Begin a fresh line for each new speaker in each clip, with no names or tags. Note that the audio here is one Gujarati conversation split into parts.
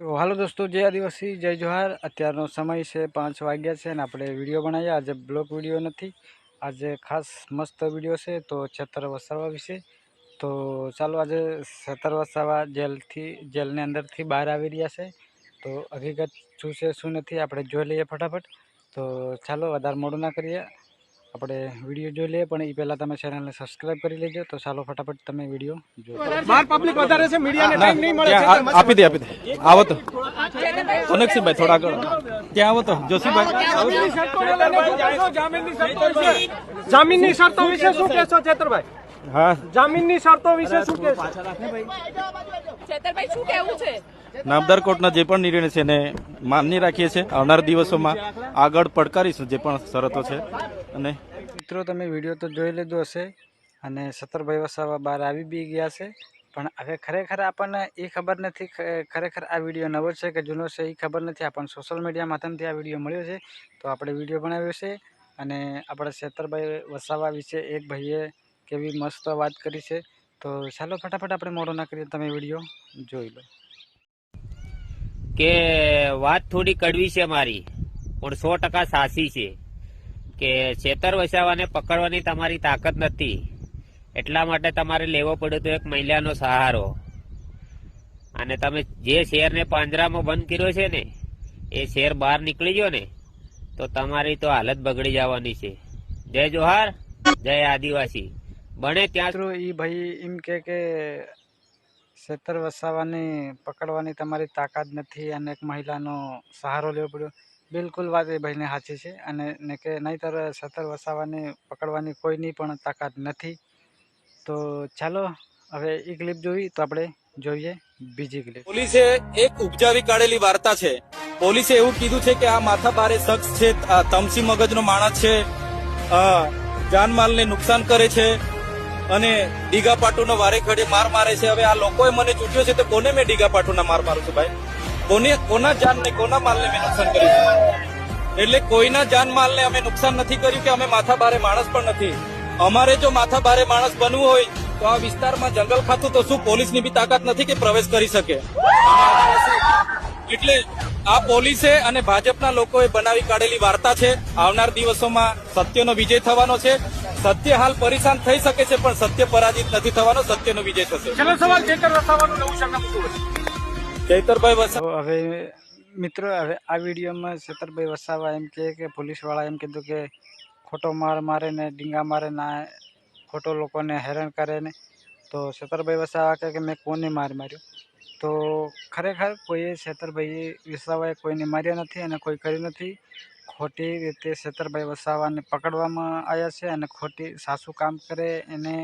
તો હાલો દોસ્તો, જય આદિવાસી, જય જોહાર. અત્યારનો સમય છે પાંચ વાગ્યા છે અને આપણે વીડિયો બનાવીએ. આજે બ્લોક વીડિયો નથી, આજે ખાસ મસ્ત વીડિયો છે તો છેતર વસાવા વિશે. તો ચાલો આજે છેતર વસાવા જેલથી, જેલની અંદરથી બહાર આવી રહ્યા છે. તો હકીકત શું છે, શું નથી, આપણે જોઈ લઈએ ફટાફટ. તો ચાલો, વધારે મોડું ના કરીએ. આપણે વીડિયો જોઈ લઈએ પણ એ પહેલાં તમે ચેનલને સબસ્ક્રાઇબ કરી લેજો. તો ચાલો ફટાફટ તમે વીડિયો જો
બહાર પબ્લિક વધારે છે મીડિયાને ટાઈમ નહીં મળે
આપી દે આપી દે. આવો તો. કનેક્શનભાઈ થોડા આગળ. ત્યાં આવો તો જોશીભાઈ.
જામીનની શરતો વિશે શું કહેશો ચેતરભાઈ?
હા.
જામીનની શરતો વિશે શું
છેતરભાઈ શું કેવું છે?
નામદાર કોર્ટના જે પણ નિર્ણય છે એને માન્ય રાખીએ છીએ. આવનાર દિવસોમાં આગળ પડકારીશું જે પણ શરતો છે. અને
મિત્રો તમે વીડિયો તો જોઈ લીધો હશે અને સત્તરભાઈ વસાવા બહાર આવી બી ગયા છે. પણ હવે ખરેખર આપણને એ ખબર નથી ખરેખર આ વીડિયો નવો છે કે જૂનો છે એ ખબર નથી. આપણને સોશિયલ મીડિયા માધ્યમથી આ વીડિયો મળ્યો છે. તો આપણે વીડિયો બનાવ્યો છે અને આપણે છેતરભાઈ વસાવા વિશે એક ભાઈએ કેવી મસ્ત વાત કરી છે. તો ચાલો ફટાફટ આપણે મોડો ના કરીએ તમે વીડિયો જોઈ લો.
કે વાત થોડી કડવી છે મારી, પણ સો ટકા સાચી છે. કે છેતર વસાવાને પકડવાની તમારી તાકાત નથી. એટલા માટે તમારે લેવો પડ્યો તો એક મહિલાનો સહારો. અને તમે જે શેરને પાંજરામાં બંધ કર્યો છે ને, એ શેર બહાર નીકળી ગયો ને, તો તમારી તો હાલત બગડી જવાની છે. જય જોહાર, જય આદિવાસી. બને ત્યાં
એ ભાઈ એમ કે કે સત્તર વસાવાને પકડવાની તમારી તાકાત નથી અને એક મહિલાનો સહારો લેવો પડ્યો. બિલકુલ વાત એ ભાઈને સાચી છે અને ને કે નહીંતર સત્તર વસાવાની પકડવાની કોઈની પણ તાકાત નથી. તો ચાલો હવે એ ક્લિપ જોઈ તો આપણે જોઈએ બીજી ક્લિપ.
પોલીસે એક ઉપજાવી કાઢેલી વાર્તા છે. પોલીસે એવું કીધું છે કે આ માથા ભારે શખ્સ છે આ તમસી મગજનો માણસ છે જાનમાલને નુકસાન કરે છે અને ડીગા પાટુનો વારે ઘડે માર મારે છે. હવે આ લોકોએ મને ચૂંટ્યો છે તો કોને મેં ડીગા પાટુના માર મારું છું ભાઈ? કોને, કોના જાનને, કોના માલને મેં નુકસાન કર્યું એટલે કોઈના જાન માલને અમે નુકસાન નથી કર્યું કે અમે માથા ભારે માણસ પણ નથી. અમારે જો માથા ભારે માણસ બનવું હોય તો આ વિસ્તારમાં જંગલ ખાતું તો શું પોલીસની બી તાકાત નથી કે પ્રવેશ કરી શકે? એટલે આ પોલીસે અને ભાજપના લોકોએ બનાવી કાઢેલી વાર્તા છે. આવનાર દિવસોમાં સત્યનો વિજય થવાનો છે. સત્ય હાલ પરેશાન થઈ શકે છે પણ સત્ય પરાજિત નથી થવાનો સત્યનો વિજય થશે.
છેલ્લો સવાલ ચેતર વસાવાનું નવું સરનામું
ચૈતરભાઈ વસા
હવે મિત્રો હવે આ વિડીયોમાં ચેતરભાઈ વસાવા એમ કહે કે પોલીસવાળા એમ કીધું કે ખોટો માર મારે ને ડીંગા મારે ના ખોટો લોકોને હેરાન કરે ને તો છેતરભાઈ વસાવા કહે કે મેં કોને માર માર્યો? તો ખરેખર કોઈએ છેતરભાઈ વસાવાએ કોઈને માર્યા નથી અને કોઈ કર્યું નથી. ખોટી રીતે છેતરભાઈ વસાવાને પકડવામાં આવ્યા છે અને ખોટી સાસુ કામ કરે એને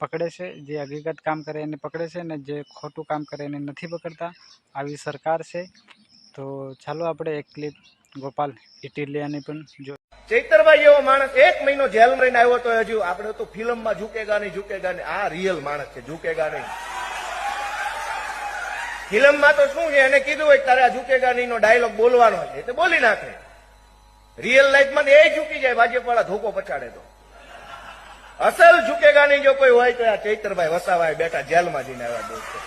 પકડે છે, જે હકીકત કામ કરે એને પકડે છે ને જે ખોટું કામ કરે એને નથી પકડતા, આવી સરકાર છે. તો ચાલો આપણે એક ક્લિપ ગોપાલ ઇટીલિયાની પણ જો
ચૈતરભાઈ એવો માણસ એક મહિનો જેલ રહીને આવ્યો તો હજુ આપણે તો ફિલ્મમાં ઝૂકેગા નહીં ઝૂકેગા નહીં. આ રિયલ માણસ છે, ઝૂકેગા નહીં. ફિલ્મમાં તો શું છે? એને કીધું હોય તારે આ ઝૂકેગા નહીં નો ડાયલોગ બોલવાનો છે. તો બોલી નાખે. રિયલ લાઈફમાં એ ઝૂકી જાય, ભાજપવાળા ધોકો પછાડે તો. અસલ ઝૂકેગા જો કોઈ હોય તો આ ચૈતરભાઈ વસાવાય બેઠા જેલમાં જઈને આવ્યા દોસ્તો.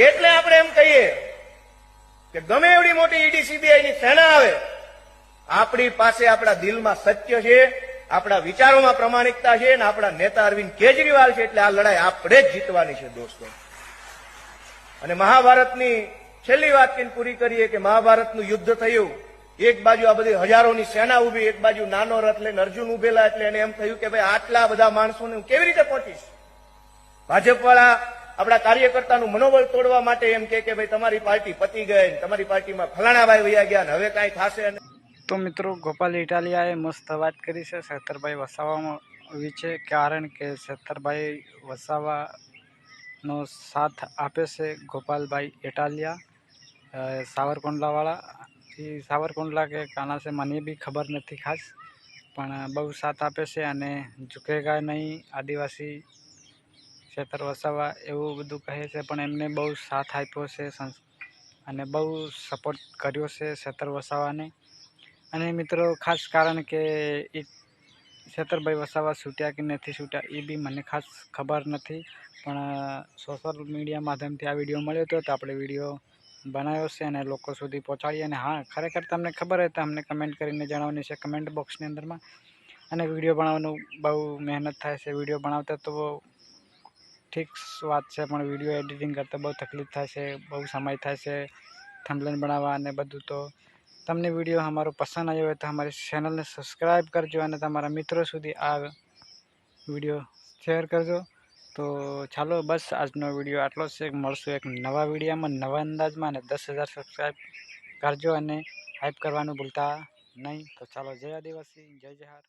એટલે આપણે એમ કહીએ કે ગમે એવડી મોટી ઈડી સીબીઆઈની સેના આવે, આપણી પાસે આપણા દિલમાં સત્ય છે, આપણા વિચારોમાં પ્રમાણિકતા છે અને આપણા નેતા અરવિંદ કેજરીવાલ છે એટલે આ લડાઈ આપણે જ જીતવાની છે દોસ્તો. અને મહાભારતની છેલ્લી વાત પૂરી કરીએ કે મહાભારતનું યુદ્ધ થયું. એક બાજુ આ બધી હજારોની સેના ઊભી એક બાજુ નાનો રથ લઈને અર્જુન ઉભેલા એટલે એને એમ થયું કે ભાઈ આટલા બધા માણસોને હું કેવી રીતે પહોંચીશ? ભાજપવાળા આપણા કાર્યકર્તાનું મનોબળ તોડવા માટે એમ કે ભાઈ તમારી પાર્ટી પતી ગઈ તમારી પાર્ટીમાં ફલાણાભાઈ વયા ગયા હવે કાંઈ થશે
તો મિત્રો, ગોપાલ ઇટાલિયાએ મસ્ત વાત કરી છે સત્તરભાઈ વસાવામાં વિશે કારણ કે સત્તરભાઈ વસાવાનો સાથ આપે છે ગોપાલભાઈ ઇટાલિયા સાવરકુંડલાવાળા. એ સાવરકુંડલા કે કાના છે મને બી ખબર નથી ખાસ, પણ બહુ સાથ આપે છે અને ઝૂકેગા નહીં, આદિવાસી ક્ષેત્ર વસાવા એવું બધું કહે છે, પણ એમને બહુ સાથ આપ્યો છે અને બહુ સપોર્ટ કર્યો છે ક્ષેત્ર વસાવાને. અને મિત્રો, ખાસ કારણ કે એ છેતરભાઈ વસાવા છૂટ્યા કે નથી છૂટ્યા, એ બી મને ખાસ ખબર નથી, પણ સોશિયલ મીડિયા માધ્યમથી આ વીડિયો મળ્યો હતો તો આપણે વીડિયો બનાવ્યો છે અને લોકો સુધી પહોંચાડીએ અને હા, ખરેખર તમને ખબર હોય તો અમને કમેન્ટ કરીને જણાવવાની છે કમેન્ટ બોક્સની અંદરમાં. અને વીડિયો બનાવવાનું બહુ મહેનત થાય છે. વીડિયો બનાવતા તો ઠીક વાત છે, પણ વીડિયો એડિટિંગ કરતાં બહુ તકલીફ થાય છે, બહુ સમય થાય છે થંબલેન બનાવવા અને બધું તો. તમને વીડિયો અમારો પસંદ આવ્યો હોય તો અમારી ચેનલને સબસ્ક્રાઈબ કરજો અને તમારા મિત્રો સુધી આ વીડિયો શેર કરજો. તો ચાલો બસ આજનો વીડિયો આટલો છે. મળશું એક નવા વિડીયામાં, નવા અંદાજમાં અને દસ હજાર સબસ્ક્રાઈબ કરજો અને હાઈપ કરવાનું ભૂલતા નહીં. તો ચાલો જય આદિવાસી, જય જહાર